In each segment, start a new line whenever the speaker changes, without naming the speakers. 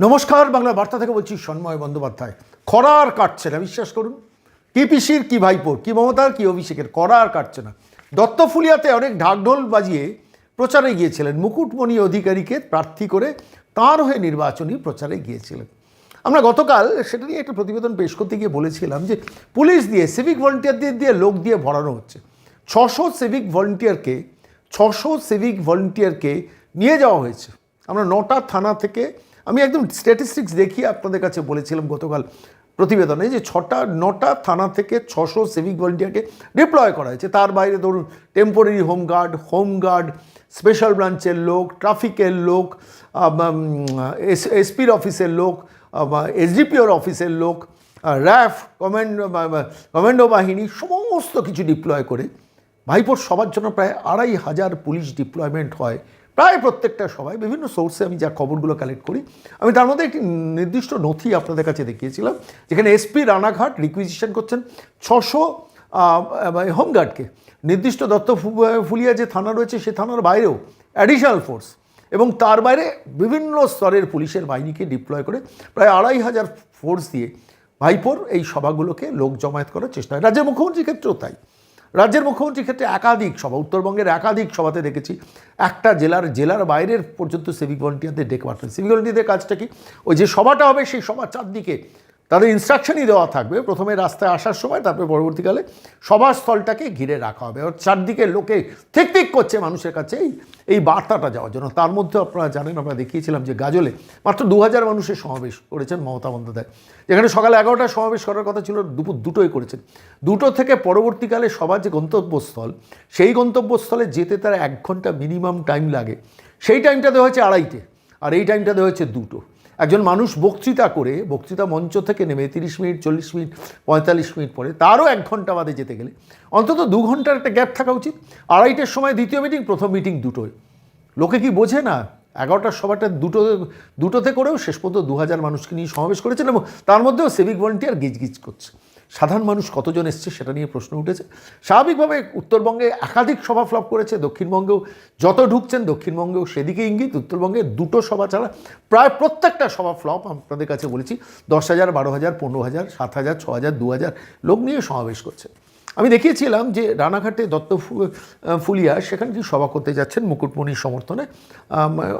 নমস্কার, বাংলা বার্তা থেকে বলছি সন্ময় বন্দ্যোপাধ্যায়। খরা আর কাটছে না, বিশ্বাস করুন। কি পিসির কি ভাইপোর কি মমতার, কি অভিষেকের খরা আর কাটছে না। দত্তফুলিয়াতে অনেক ঢাকঢোল বাজিয়ে প্রচারে গিয়েছিলেন। মুকুটমণি অধিকারীকে প্রার্থী করে তাঁর হয়ে নির্বাচনী প্রচারে গিয়েছিলেন। আমরা গতকাল সেটা নিয়ে একটা প্রতিবেদন পেশ করতে গিয়ে বলেছিলাম যে, পুলিশ দিয়ে সিভিক ভলেন্টিয়ারদের দিয়ে লোক দিয়ে ভরানো হচ্ছে। ছশো সিভিক ভলেন্টিয়ারকে ছশো সিভিক ভলেন্টিয়ারকে নিয়ে যাওয়া হয়েছে। আমরা নটা থানা থেকে আমি একদম স্ট্যাটিস্টিক্স দেখিয়ে আপনাদের কাছে বলেছিলাম গতকাল প্রতিবেদনে যে ছটা, নটা থানা থেকে ছশো সিভিক ভলেন্টিয়ারকে ডিপ্লয় করা হয়েছে। তার বাইরে ধরুন টেম্পোরারি হোমগার্ড হোমগার্ড স্পেশাল ব্রাঞ্চের লোক ট্রাফিকের লোক এসপির অফিসের লোক এসডিপিওর অফিসের লোক, র্যাফ কমান্ডো কমান্ডো বাহিনী, সমস্ত কিছু ডিপ্লয় করে। ভাইপোর সবার জন্য প্রায় আড়াই হাজার পুলিশ ডিপ্লয়মেন্ট হয় প্রায় প্রত্যেকটা সবাই বিভিন্ন সোর্সে আমি যা খবরগুলো কালেক্ট করি, আমি তার মধ্যে একটি নির্দিষ্ট নথি আপনাদের কাছে দেখিয়েছিলাম, যেখানে এসপি রানাঘাট রিকুইজিশন করছেন ছশো হোমগার্ডকে নির্দিষ্ট দত্ত ফুলিয়া যে থানা রয়েছে সে থানার বাইরেও অ্যাডিশনাল ফোর্স এবং তার বাইরে বিভিন্ন স্তরের পুলিশের বাহিনীকে ডিপ্লয় করে প্রায় আড়াই হাজার ফোর্স দিয়ে ভাইপোর এই সভাগুলোকে লোক জমায়েত করার চেষ্টা হয়। রাজ্যের মুখ্যমন্ত্রীর ক্ষেত্রেও তাই। রাজ্যের মুখ্যমন্ত্রীর ক্ষেত্রে একাধিক সভা, উত্তরবঙ্গের একাধিক সভাতে দেখেছি। একটা জেলার জেলার বাইরের পর্যন্ত সিভিক ভলেন্টিয়ারদের ডেকে পাঠান। সিভিক ভলেন্টিয়ারদের কাজটা কি? ওই যে সভাটা হবে, সেই সভা চারদিকে তাদের ইনস্ট্রাকশনই দেওয়া থাকবে। প্রথমে রাস্তায় আসার সময়, তারপরে পরবর্তীকালে সভাস্থলটাকে ঘিরে রাখা হবে। ওর চারদিকে লোকে ঠিক ঠিক করছে মানুষের কাছে। এই এই বার্তাটা যাওয়ার জন্য। তার মধ্যে আপনারা জানেন, আমরা দেখিয়েছিলাম যে গাজলে মাত্র দু হাজার মানুষের সমাবেশ করেছেন মমতা বন্দ্যোপাধ্যায়। যেখানে সকাল এগারোটায় সমাবেশ করার কথা ছিল, দুপুর দুটোই করেছেন। দুটো থেকে পরবর্তীকালে সবার যে গন্তব্যস্থল, সেই গন্তব্যস্থলে যেতে তার এক ঘণ্টা মিনিমাম টাইম লাগে। সেই টাইমটা দেওয়া হয়েছে আড়াইটে। আর এই টাইমটা দেওয়া হয়েছে দুটো। একজন মানুষ বক্তৃতা করে, বক্তৃতা মঞ্চ থেকে নেমে তিরিশ মিনিট, চল্লিশ মিনিট, পঁয়তাল্লিশ মিনিট পরে, তারও এক ঘণ্টা বাদে যেতে গেলে, অন্তত দু ঘণ্টার একটা গ্যাপ থাকা উচিত। আড়াইটার সময় দ্বিতীয় মিটিং প্রথম মিটিং দুটোয়। লোকে কি বোঝে না? এগারোটার সভাটা দুটো, দুটোতে করেও শেষ পর্যন্ত দু হাজার মানুষকে নিয়ে সমাবেশ করেছেন এবং তার মধ্যেও সিভিক ভলেন্টিয়ার গিজগিজ করছে। সাধারণ মানুষ কতজন এসছে সেটা নিয়ে প্রশ্ন উঠেছে। স্বাভাবিকভাবে উত্তরবঙ্গে একাধিক সভা ফ্লপ করেছে। দক্ষিণবঙ্গেও যত ঢুকছেন, দক্ষিণবঙ্গেও সেদিকে ইঙ্গিত। উত্তরবঙ্গে দুটো সভা ছাড়া প্রায় প্রত্যেকটা সভা ফ্লপ আপনাদের কাছে বলেছি। দশ হাজার, বারো হাজার, পনেরো হাজার, সাত হাজার, ছ হাজার, দু হাজার লোক নিয়ে সমাবেশ করছে। আমি দেখিয়েছিলাম যে রানাঘাটে দত্ত ফুলিয়া সেখানে কি সভা করতে যাচ্ছেন মুকুটমণির সমর্থনে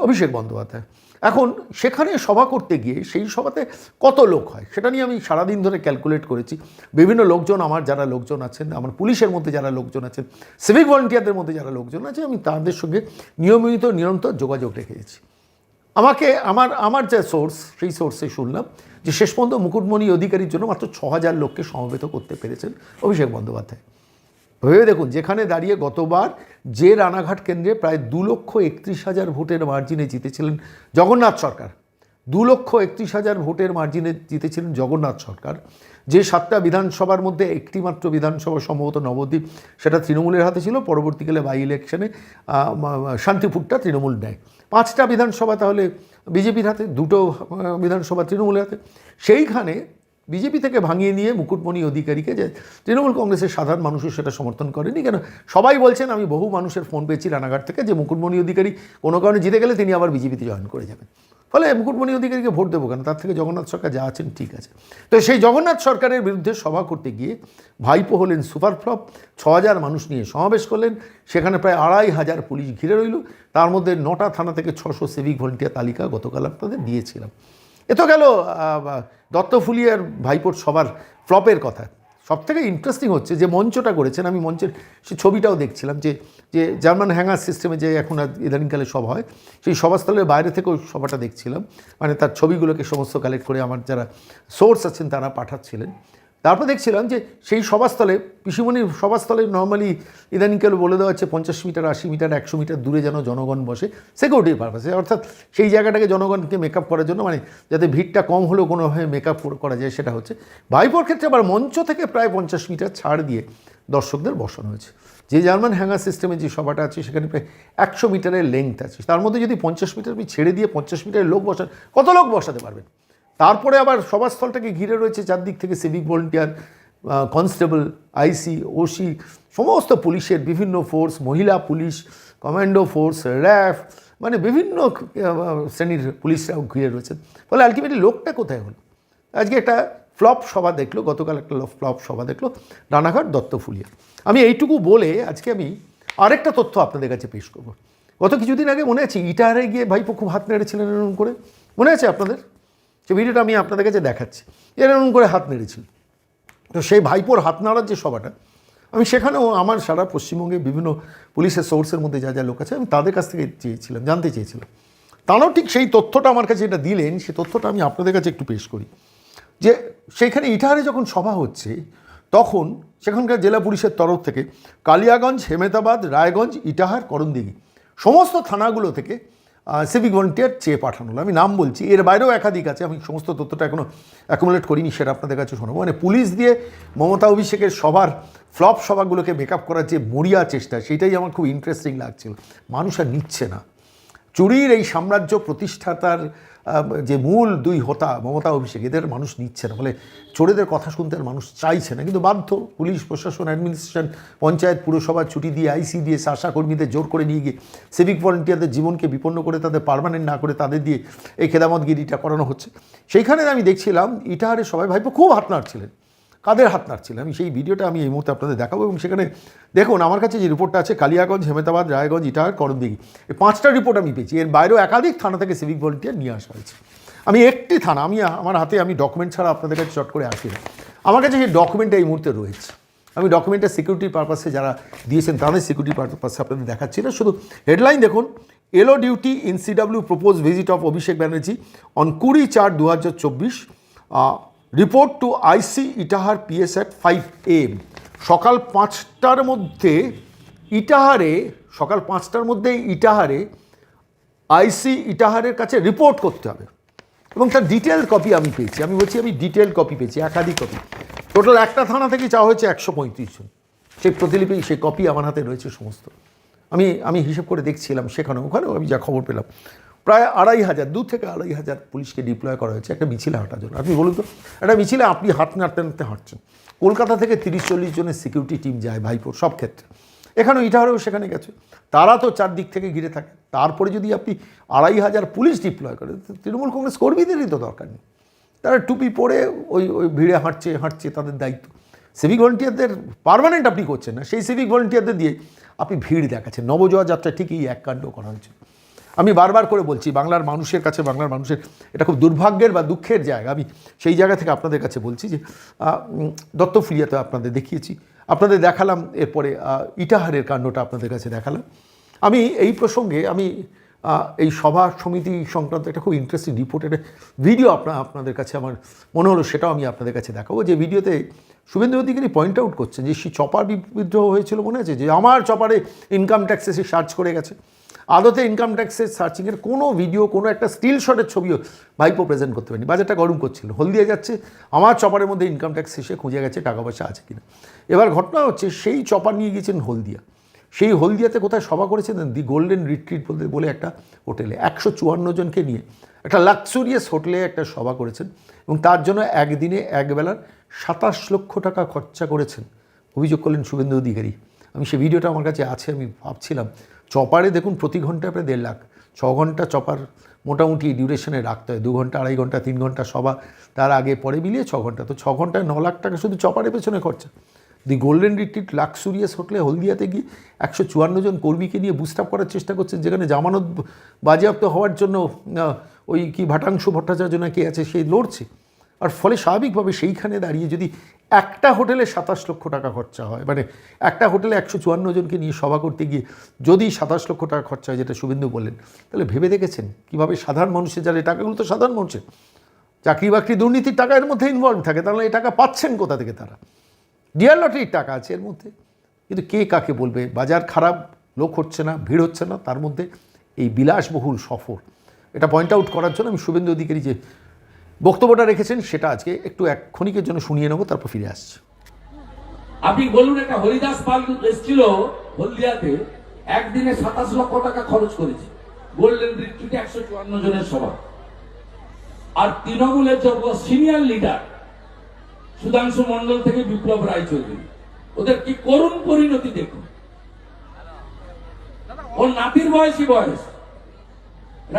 অভিষেক বন্দ্যোপাধ্যায়। এখন সেখানে সভা করতে গিয়ে সেই সভাতে কত লোক হয়? সেটা নিয়ে আমি সারাদিন ধরে ক্যালকুলেট করেছি। বিভিন্ন লোকজন আমার, যারা লোকজন আছেন, আমার পুলিশের মধ্যে যারা লোকজন আছেন সিভিক ভলেন্টিয়ারদের মধ্যে যারা লোকজন আছে, আমি তাদের সঙ্গে নিয়মিত, নিরন্তর যোগাযোগ রেখেছি। আমাকে, আমার আমার যে সোর্স সেই সোর্সে শুনলাম যে শেষ পর্যন্ত মুকুটমণি অধিকারীর জন্য মাত্র ছ হাজার লোককে সমবেত করতে পেরেছেন অভিষেক বন্দ্যোপাধ্যায়। ভেবে দেখুন, যেখানে দাঁড়িয়ে গতবার যে রানাঘাট কেন্দ্রে প্রায় দু লক্ষ একত্রিশ হাজার ভোটের মার্জিনে জিতেছিলেন জগন্নাথ সরকার। দু লক্ষ একত্রিশ হাজার ভোটের মার্জিনে জিতেছিলেন জগন্নাথ সরকার। যে সাতটা বিধানসভার মধ্যে একটি মাত্র বিধানসভা সম্ভবত নবদ্বীপ, সেটা তৃণমূলের হাতে ছিল, পরবর্তীকালে বাই ইলেকশনে শান্তিপুরটা তৃণমূল নেয়। পাঁচটা বিধানসভা তাহলে বিজেপির হাতে, দুটো বিধানসভা তৃণমূলের হাতে। সেইখানে বিজেপি থেকে ভাঙিয়ে নিয়ে মুকুটমণি অধিকারীকে যে তৃণমূল কংগ্রেসের সাধারণ মানুষও সেটা সমর্থন করেনি। কেন? সবাই বলছেন, আমি বহু মানুষের ফোন পেয়েছি রানাঘাট থেকে যে মুকুটমণি অধিকারী কোনো কারণে জিতে গেলে তিনি আবার বিজেপিতে জয়েন করে যাবেন। ফলে মুকুটমণি অধিকারীকে ভোট দেবো কেন? তার থেকে জগন্নাথ সরকার যা আছেন ঠিক আছে। তো সেই জগন্নাথ সরকারের বিরুদ্ধে সভা করতে গিয়ে ভাইপো হলেন সুপার ফ্লপ ছ হাজার মানুষ নিয়ে সমাবেশ করলেন। সেখানে প্রায় আড়াই হাজার পুলিশ ঘিরে রইল। তার মধ্যে নটা থানা থেকে ছশো সিভিক ভলেন্টিয়ার তালিকা গতকাল আপনাদের দিয়েছিলাম। এ তো গেল দত্ত ফুলিয়ার ভাইপোর সবার ফ্লপের কথা। সব থেকে ইন্টারেস্টিং হচ্ছে যে মঞ্চটা করেছেন, আমি মঞ্চের সে ছবিটাও দেখছিলাম যে যে জার্মান হ্যাঙ্গার সিস্টেমে যে এখন আর ইদানিংকালে সব হয়, সেই সভাস্থলের বাইরে থেকেও সভাটা দেখছিলাম। মানে তার ছবিগুলোকে সমস্ত কালেক্ট করে আমার যারা সোর্স আছেন তারা পাঠাচ্ছিলেন। তারপর দেখছিলাম যে সেই সভাস্থলে পিসিমণির সভাস্থলে নর্মালি ইদানিংকালে বলে দেওয়া হচ্ছে পঞ্চাশ মিটার, আশি মিটার, একশো মিটার দূরে যেন জনগণ বসে। সিকিউরিটির পারপাসে অর্থাৎ সেই জায়গাটাকে জনগণকে মেকআপ করার জন্য মানে যাতে ভিড়টা কম হলেও কোনোভাবে মেকআপ করা যায়, সেটা হচ্ছে ভাইপোর ক্ষেত্রে আবার মঞ্চ থেকে প্রায় পঞ্চাশ মিটার ছাড় দিয়ে দর্শকদের বসানো হয়েছে। যে জার্মান হ্যাঙ্গার সিস্টেমে যে সভাটা আছে, সেখানে প্রায় একশো মিটারের লেংথ আছে। তার মধ্যে যদি পঞ্চাশ মিটার আপনি ছেড়ে দিয়ে পঞ্চাশ মিটারের লোক বসান, কত লোক বসাতে পারবেন? তারপরে আবার সভাস্থলটাকে ঘিরে রয়েছে চারদিক থেকে civic volunteer constable IC OC সমস্ত পুলিশের বিভিন্ন ফোর্স মহিলা পুলিশ কমান্ডো ফোর্স র্যাফ মানে বিভিন্ন শ্রেণির পুলিশরাও ঘিরে রয়েছেন ফলে আলটিমেটলি লোকটা কোথায় হলো? আজকে একটা ফ্লপ সভা দেখল, গতকাল একটা ফ্লপ সভা দেখল, রানাঘাট দত্তফুলিয়া। আমি এইটুকু বলে আজকে আমি আরেকটা তথ্য আপনাদের কাছে পেশ করব। গত কিছুদিন আগে মনে আছে ইটারে গিয়ে ভাইপো খুব হাত নেড়েছিলেন এরকম করে? মনে আছে আপনাদের? সে ভিডিওটা আমি আপনাদের কাছে দেখাচ্ছি। এরকম করে হাত নেড়েছিল। তো সেই ভাইপোর হাত নাড়ার যে সভাটা, আমি সেখানেও আমার সারা পশ্চিমবঙ্গে বিভিন্ন পুলিশের সোর্সের মধ্যে যা যা লোক আছে, আমি তাদের কাছ থেকে চেয়েছিলাম, জানতে চেয়েছিলাম। তারাও ঠিক সেই তথ্যটা আমার কাছে এটা দিলেন সেই তথ্যটা আমি আপনাদের কাছে একটু পেশ করি। যে সেইখানে ইটাহারে যখন সভা হচ্ছে, তখন সেখানকার জেলা পুলিশের তরফ থেকে কালিয়াগঞ্জ, হেমেদাবাদ, রায়গঞ্জ, ইটাহার, করণদিঘি, সমস্ত থানাগুলো থেকে সিভিক ভলেন্টিয়ার চেয়ে পাঠানো হলো। আমি নাম বলছি, এর বাইরেও একাধিক আছে, আমি সমস্ত তথ্যটা এখনও অ্যাকুমুলেট করিনি, সেটা আপনাদের কাছে শোনাবো। মানে পুলিশ দিয়ে মমতা অভিষেকের সবার ফ্লপ সভাগুলোকে মেকআপ করার যে মরিয়া চেষ্টা, সেটাই আমার খুব ইন্টারেস্টিং লাগছিল। মানুষ আর নিচ্ছে না। চুরির এই সাম্রাজ্য প্রতিষ্ঠাতার যে মূল দুই হোতা, মমতা অভিষেক, এদের মানুষ নিচ্ছে না। ফলে চোরেদের কথা শুনতে আর মানুষ চাইছে না। কিন্তু বাধ্য পুলিশ, প্রশাসন, অ্যাডমিনিস্ট্রেশন, পঞ্চায়েত, পুরসভা, ছুটি দিয়ে আইসিডিএস দিয়ে কর্মীদের জোর করে নিয়ে গিয়ে সিভিক ভলেন্টিয়ারদের জীবনকে বিপন্ন করে তাদের পারমানেন্ট না করে তাদের দিয়ে এই খেদামতগিরিটা করানো হচ্ছে। সেইখানে আমি দেখছিলাম, ইটাহারে সবাই ভাইপো খুব হাত নাড়ছিলেন কাদের হাত নাড়ছিল? আমি সেই ভিডিওটা আমি এই মুহূর্তে আপনাদের দেখাবো এবং সেখানে দেখুন, আমার কাছে যে রিপোর্টটা আছে, কালিয়াগঞ্জ, হেমেদাবাদ, রায়গঞ্জ ইটাহার করণদিঘি, এই পাঁচটা রিপোর্ট আমি পেয়েছি। এর বাইরেও একাধিক থানা থেকে সিভিক ভলেন্টিয়ার নিয়ে আসা হয়েছে। আমি একটি থানা, আমি, আমার হাতে আমি ডকুমেন্ট ছাড়া আপনাদের কাছে চট করে আসি আমার কাছে সেই ডকুমেন্টটা এই মুহূর্তে রয়েছে। আমি ডকুমেন্টটা সিকিউরিটি পারপাসে যারা দিয়েছেন, তাদের সিকিউরিটি পারপাসে আপনাদের দেখাচ্ছি না। শুধু হেডলাইন দেখুন এলো duty in CW propose visit of Abhishek Banerjee on কুড়ি চার দু হাজার চব্বিশ report to IC Itahar PS at five M সকাল পাঁচটার মধ্যে ইটাহারে, সকাল পাঁচটার মধ্যে ইটাহারে আইসি ইটাহারের কাছে রিপোর্ট করতে হবে। এবং তার ডিটেল কপি আমি পেয়েছি। আমি বলছি আমি ডিটেল কপি পেয়েছি, একাধিক কপি। টোটাল একটা থানা থেকে চাওয়া হয়েছে একশো পঁয়ত্রিশ জন। সেই প্রতিলিপি, সেই কপি আমার হাতে রয়েছে সমস্ত। আমি আমি হিসেব করে দেখছিলাম সেখানে, ওখানেও আমি যা খবর পেলাম। প্রায় আড়াই হাজার, দু থেকে আড়াই হাজার পুলিশকে ডিপ্লয় করা হয়েছে একটা মিছিলে হাঁটার জন্য। আপনি বলুন তো, একটা মিছিলে আপনি হাত নাড়তে নাড়তে হাঁটছেন। কলকাতা থেকে তিরিশ চল্লিশ জনের সিকিউরিটি টিম যায় ভাইপোর সব ক্ষেত্রে। এখানেও ইটাহারেও সেখানে গেছে। তারা তো চারদিক থেকে ঘিরে থাকে। তারপরে যদি আপনি আড়াই হাজার পুলিশ ডিপ্লয় করে তৃণমূল কংগ্রেস কর্মীদেরই তো দরকার নেই। তারা টুপি পরে ওই ওই ভিড়ে হাঁটছে হাঁটছে তাদের দায়িত্ব। সিভিক ভলেন্টিয়ারদের পার্মানেন্ট আপনি করছেন না। সেই সিভিক ভলেন্টিয়ারদের দিয়ে আপনি ভিড় দেখাচ্ছেন। নবজোয়া যাত্রা ঠিকই এক কাণ্ড করা হয়েছে। আমি বারবার করে বলছি বাংলার মানুষের কাছে বাংলার মানুষের এটা খুব দুর্ভাগ্যের বা দুঃখের জায়গা। আমি সেই জায়গা থেকে আপনাদের কাছে বলছি যে আহ, উম, দত্তফুলিয়াতে আপনাদের দেখিয়েছি। আপনাদের দেখালাম এরপরে ইটাহারের কাণ্ডটা আপনাদের কাছে দেখালাম। আমি এই প্রসঙ্গে আমি এই সভা সমিতি সংক্রান্ত একটা খুব ইন্টারেস্টিং রিপোর্ট একটা ভিডিও আপনার আপনাদের কাছে আমার মনে হলো সেটাও আমি আপনাদের কাছে দেখাবো। যে ভিডিওতে শুভেন্দু অধিকারী পয়েন্ট আউট করছেন যে সেই চপার বিদ্রোহ হয়েছিল মনে আছে? যে আমার চপারে ইনকাম ট্যাক্স এসে সার্চ করে গেছে। আদতে ইনকাম ট্যাক্সের সার্চিংয়ের কোনো ভিডিও কোনো একটা স্টিল শটের ছবিও ভাইপো প্রেজেন্ট করতে পারেনি। বাজারটা গরম করছিল, হলদিয়া যাচ্ছে, আমার চপারের মধ্যে ইনকাম ট্যাক্স এসে খুঁজে গেছে, টাকা পয়সা আছে কিনা। এবার ঘটনা হচ্ছে, সেই চপার নিয়ে গিয়েছেন হলদিয়া। সেই হলদিয়াতে কোথায় সভা করেছেন দি গোল্ডেন রিট্রিট বলতে বলে একটা হোটেলে একশো চুয়ান্ন জনকে নিয়ে। একটা লাক্সুরিয়াস হোটেলে একটা সভা করেছেন এবং তার জন্য একদিনে একবেলার সাতাশ লক্ষ টাকা খরচা করেছেন। অভিযোগ করলেন শুভেন্দু অধিকারী। আমি সেই ভিডিওটা আমার কাছে আছে, আমি ভাবছিলাম। চপারে দেখুন প্রতি ঘন্টায় প্রায় দেড় লাখ। ছ ঘণ্টা চপার মোটামুটি ডিউরেশনে রাখতে হয়। দু ঘণ্টা, আড়াই ঘণ্টা, তিন ঘণ্টা সভা তার আগে পরে মিলিয়ে ছ ঘণ্টা। তো ছ ঘন্টায় ন লাখ টাকা শুধু চপারের পেছনে খরচা। দি গোল্ডেন রিট্রিট লাক্সুরিয়াস হোটেলে হলদিয়াতে গিয়ে একশো চুয়ান্ন জন কর্মীকে নিয়ে বুস্ট আপ করার চেষ্টা করছেন। যেখানে জামানত বাজেয়াপ্ত হওয়ার জন্য ওই কি ভাটাংশু ভট্টাচার্য নাকি আছে সেই লড়ছে। আর ফলে স্বাভাবিকভাবে সেইখানে দাঁড়িয়ে যদি একটা হোটেলে সাতাশ লক্ষ টাকা খরচা হয়। মানে একটা হোটেলে একশো চুয়ান্ন জনকে নিয়ে সভা করতে গিয়ে যদি সাতাশ লক্ষ টাকা খরচা হয়, যেটা শুভেন্দু বললেন, তাহলে ভেবে দেখেছেন? কীভাবে সাধারণ মানুষের যারা, এই টাকাগুলো তো সাধারণ মানুষের। চাকরি বাকরি দুর্নীতির টাকা এর মধ্যে ইনভলভ থাকে, তাহলে এই টাকা পাচ্ছেন কোথা থেকে তারা? ডিয়ার লটারির টাকা আছে এর মধ্যে। কিন্তু কে কাকে বলবে? বাজার খারাপ, লোক হচ্ছে না, ভিড় হচ্ছে না, তার মধ্যে এই বিলাসবহুল সফর। এটা পয়েন্ট আউট করার জন্য আমি শুভেন্দু অধিকারী যে বক্তব্যটা রেখেছেন, সেটা আজকে একটু এক ক্ষণিকের জন্য শুনিয়ে নেব, তারপর ফিরে আসছে।
আপনি বলুন, একটা হরিদাস পাল এসেছিল হলদিয়াতে, একদিনে সাতাশ লক্ষ টাকা খরচ করেছে। গোল্ডেন রিট্রিটে একশো চুয়ান্ন জনের সভা। আর তৃণমূলের যত সিনিয়র লিডার সুধাংশু মন্ডল থেকে বিপ্লব রায়চৌধুরী ওদের কি করুণ পরিণতি দেখুন? ওর নাতির বয়সী বয়স।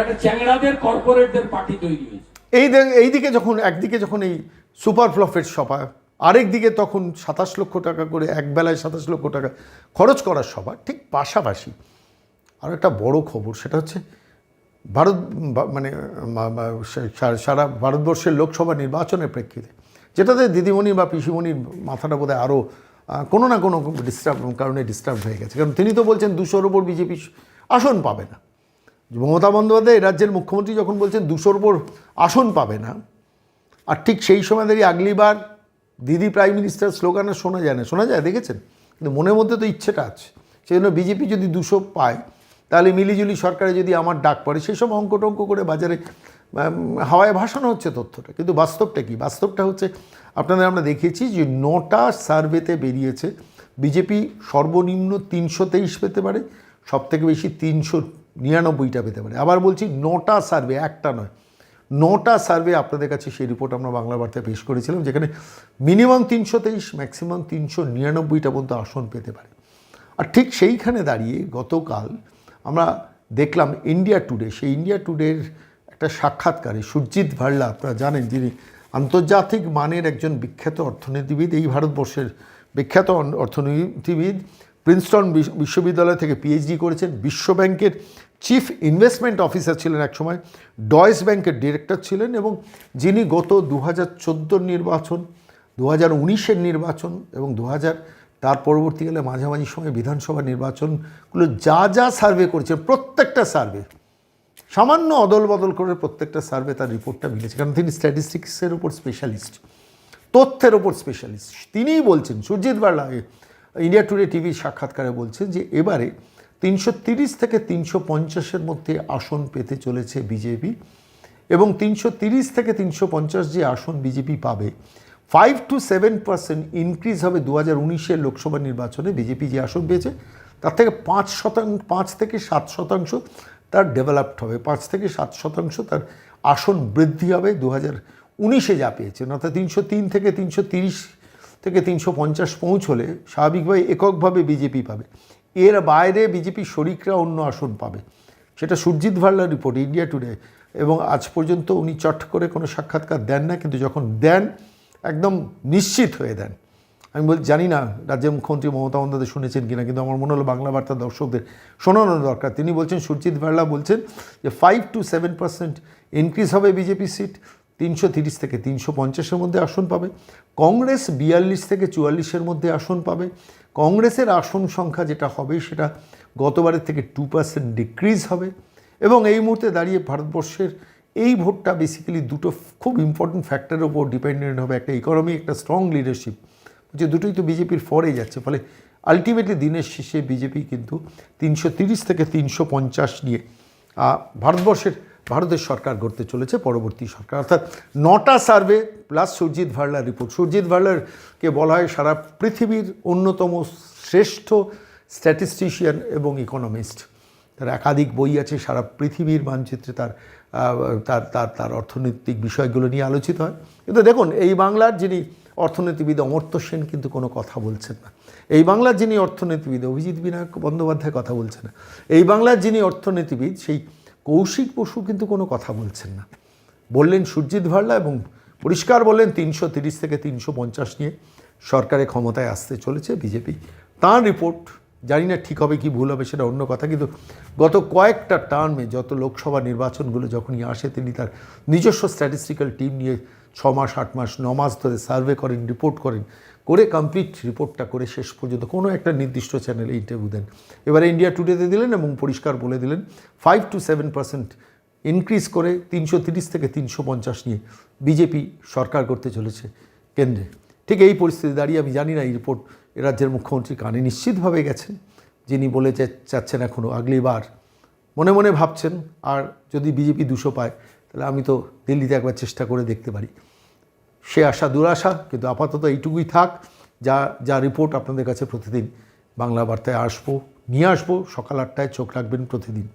একটা চ্যাংড়াদের কর্পোরেটদের পার্টি তৈরি হয়েছে।
এই দে- এইদিকে যখন, একদিকে যখন এই সুপার প্রফিট সভা, আরেক দিকে তখন সাতাশ লক্ষ টাকা করে, এক বেলায় সাতাশ লক্ষ টাকা খরচ করার সভা, ঠিক পাশাপাশি আর একটা বড় খবর, সেটা হচ্ছে ভারত মানে সারা ভারতবর্ষের লোকসভা নির্বাচনের প্রেক্ষিতে, যেটাতে দিদিমণি বা পিসিমণির মাথাটা বোধহয় আরও কোনো না কোনো ডিস্টার্ব কারণে ডিস্টার্ব হয়ে গেছে। কারণ তিনি তো বলছেন দুশোর ওপর বিজেপি আসন পাবে না। মমতা বন্দ্যোপাধ্যায় রাজ্যের মুখ্যমন্ত্রী যখন বলছেন দুশোর ওপর আসন পাবে না, আর ঠিক সেই সময় দাঁড়িয়ে আগলিবার দিদি প্রাইম মিনিস্টার স্লোগানে শোনা যায় না। শোনা যায়, দেখেছেন? কিন্তু মনের মধ্যে তো ইচ্ছেটা আছে। সেই জন্য বিজেপি যদি দুশো পায়, তাহলে মিলিজুলি সরকারে যদি আমার ডাক পড়ে, সেই সব অঙ্ক টঙ্ক করে বাজারে হাওয়ায় ভাসানো হচ্ছে তথ্যটা। কিন্তু বাস্তবটা কি? বাস্তবটা হচ্ছে, আপনাদের আমরা দেখিয়েছি যে নটা সার্ভেতে বেরিয়েছে। বিজেপি সর্বনিম্ন তিনশো তেইশ পেতে পারে সব থেকে বেশি তিনশো নিরানব্বইটা পেতে পারে। আবার বলছি, নটা সার্ভে, একটা নয়। নটা সার্ভে আপনাদের কাছে সেই রিপোর্ট আমরা বাংলা বার্তায় পেশ করেছিলাম, যেখানে মিনিমাম তিনশো তেইশ, ম্যাক্সিমাম তিনশো নিরানব্বইটা পর্যন্ত আসন পেতে পারে। আর ঠিক সেইখানে দাঁড়িয়ে গতকাল আমরা দেখলাম ইন্ডিয়া টুডে সেই ইন্ডিয়া টুডের একটা সাক্ষাৎকারে সুরজিৎ ভার্লা আপনারা জানেন যিনি আন্তর্জাতিক মানের একজন বিখ্যাত অর্থনীতিবিদ, এই ভারতবর্ষের বিখ্যাত অর্থনীতিবিদ, প্রিন্সটন বিশ- বিশ্ববিদ্যালয় থেকে পিএইচডি করেছেন, বিশ্বব্যাংকের চিফ ইনভেস্টমেন্ট অফিসার ছিলেন একসময় ডয়েস ব্যাংকের ডিরেক্টর ছিলেন এবং যিনি গত দু হাজার নির্বাচন দু হাজার উনিশের নির্বাচন এবং দু হাজার তার পরবর্তীকালে মাঝামাঝি সময় বিধানসভা নির্বাচনগুলো যা যা সার্ভে করেছেন, প্রত্যেকটা সার্ভে, সামান্য অদল বদল করে প্রত্যেকটা সার্ভে তার রিপোর্টটা মিলেছে, কারণ তিনি স্ট্যাটিস্টিক্সের ওপর স্পেশালিস্ট তথ্যের ওপর স্পেশালিস্ট তিনিই বলছেন সুরজিৎ বার্লা ইন্ডিয়া টুডে টিভির সাক্ষাৎকারে বলছেন যে এবারে তিনশো তিরিশ থেকে তিনশো পঞ্চাশের মধ্যে আসন পেতে চলেছে বিজেপি এবং তিনশো তিরিশ থেকে তিনশো পঞ্চাশ যে আসন বিজেপি পাবে five two seven percent increase হবে দু হাজার উনিশের লোকসভা নির্বাচনে বিজেপি যে আসন পেয়েছে, তার থেকে পাঁচ শতাংশ পাঁচ থেকে সাত শতাংশ তার ডেভেলপড হবে, পাঁচ থেকে সাত শতাংশ তার আসন বৃদ্ধি হবে দু হাজার উনিশে যা পেয়েছেন অর্থাৎ তিনশো তিন থেকে তিনশো তিরিশ থেকে তিনশো পঞ্চাশ পৌঁছলে স্বাভাবিকভাবে এককভাবে বিজেপি পাবে। এর বাইরে বিজেপি শরিকরা অন্য আসন পাবে। সেটা সুরজিৎ ভাল্লার রিপোর্ট ইন্ডিয়া টুডে এবং আজ পর্যন্ত উনি চট করে কোনো সাক্ষাৎকার দেন না, কিন্তু যখন দেন, একদম নিশ্চিত হয়ে দেন। আমি বল, জানি না রাজ্যের মুখ্যমন্ত্রী মমতা বন্দ্যোপাধ্যায় শুনেছেন কিনা, কিন্তু আমার মনে হলো বাংলা বার্তা দর্শকদের শোনানো দরকার। তিনি বলছেন, সুরজিৎ ভাল্লা বলছেন যে five two seven percent increase হবে বিজেপি সিট তিনশো তিরিশ থেকে তিনশো পঞ্চাশের মধ্যে আসন পাবে। কংগ্রেস বিয়াল্লিশ থেকে চুয়াল্লিশের মধ্যে আসন পাবে। কংগ্রেসের আসন সংখ্যা যেটা হবে সেটা গতবারের থেকে টু পার্সেন্ট ডিক্রিজ হবে এবং এই মুহূর্তে দাঁড়িয়ে ভারতবর্ষের এই ভোটটা বেসিক্যালি দুটো খুব ইম্পর্টেন্ট ফ্যাক্টরের উপর ডিপেন্ডেন্ট হবে। একটা ইকোনমি একটা স্ট্রং লিডারশিপ যে দুটোই তো বিজেপির ফরে যাচ্ছে। ফলে আলটিমেটলি দিনের শেষে বিজেপি কিন্তু তিনশো তিরিশ থেকে তিনশো পঞ্চাশ নিয়ে ভারতবর্ষের ভারতের সরকার গড়তে চলেছে, পরবর্তী সরকার। অর্থাৎ নটা সার্ভে প্লাস সুরজিৎ ভার্লার রিপোর্ট সুরজিৎ ভার্লারকে বলা হয় সারা পৃথিবীর অন্যতম শ্রেষ্ঠ স্ট্যাটিস্টিশিয়ান এবং ইকোনমিস্ট তার একাধিক বই আছে, সারা পৃথিবীর মানচিত্রে তার তার তার তার অর্থনৈতিক বিষয়গুলো নিয়ে আলোচিত হয়। কিন্তু দেখুন, এই বাংলার যিনি অর্থনীতিবিদ অমর্ত্য সেন কিন্তু কোনো কথা বলছেন না। এই বাংলার যিনি অর্থনীতিবিদ, অভিজিৎ বিনায়ক বন্দ্যোপাধ্যায় কথা বলছেন না। এই বাংলার যিনি অর্থনীতিবিদ, সেই কৌশিক বসু কিন্তু কোনো কথা বলছেন না। বললেন সুরজিৎ ভার্লা এবং পরিষ্কার বললেন তিনশো তিরিশ থেকে তিনশো পঞ্চাশ নিয়ে সরকারের ক্ষমতায় আসতে চলেছে বিজেপি। তাঁর রিপোর্ট জানি না ঠিক হবে কি ভুল হবে, সেটা অন্য কথা। কিন্তু গত কয়েকটা টার্মে যত লোকসভা নির্বাচনগুলো যখনই আসে, তিনি তার নিজস্ব স্ট্যাটিস্টিক্যাল টিম নিয়ে ছ মাস, আট মাস, ন মাস ধরে সার্ভে করেন রিপোর্ট করেন, করে কমপ্লিট রিপোর্টটা করে শেষ পর্যন্ত কোনো একটা নির্দিষ্ট চ্যানেলে ইন্টারভিউ দেন। এবারে ইন্ডিয়া টুডেতে দিলেন এবং পরিষ্কার বলে দিলেন five two seven percent increase করে তিনশো তিরিশ থেকে তিনশো পঞ্চাশ নিয়ে বিজেপি সরকার করতে চলেছে কেন্দ্রে। ঠিক এই পরিস্থিতি দাঁড়িয়ে আমি জানি না এই রিপোর্ট এ রাজ্যের মুখ্যমন্ত্রী কানে নিশ্চিতভাবে গেছেন। যিনি বলে যাচ্ছেন এখনও আগলিবার। মনে মনে ভাবছেন, আর যদি বিজেপি দুশো পায়, তাহলে আমি তো দিল্লিতে একবার চেষ্টা করে দেখতে পারি। সে আশা, দুরাশা, কিন্তু আপাতত এইটুকুই থাক। যা যা রিপোর্ট আপনাদের কাছে প্রতিদিন বাংলা বার্তায় আসব, নিয়ে আসব, সকাল আটটায় চোখ রাখবেন প্রতিদিন।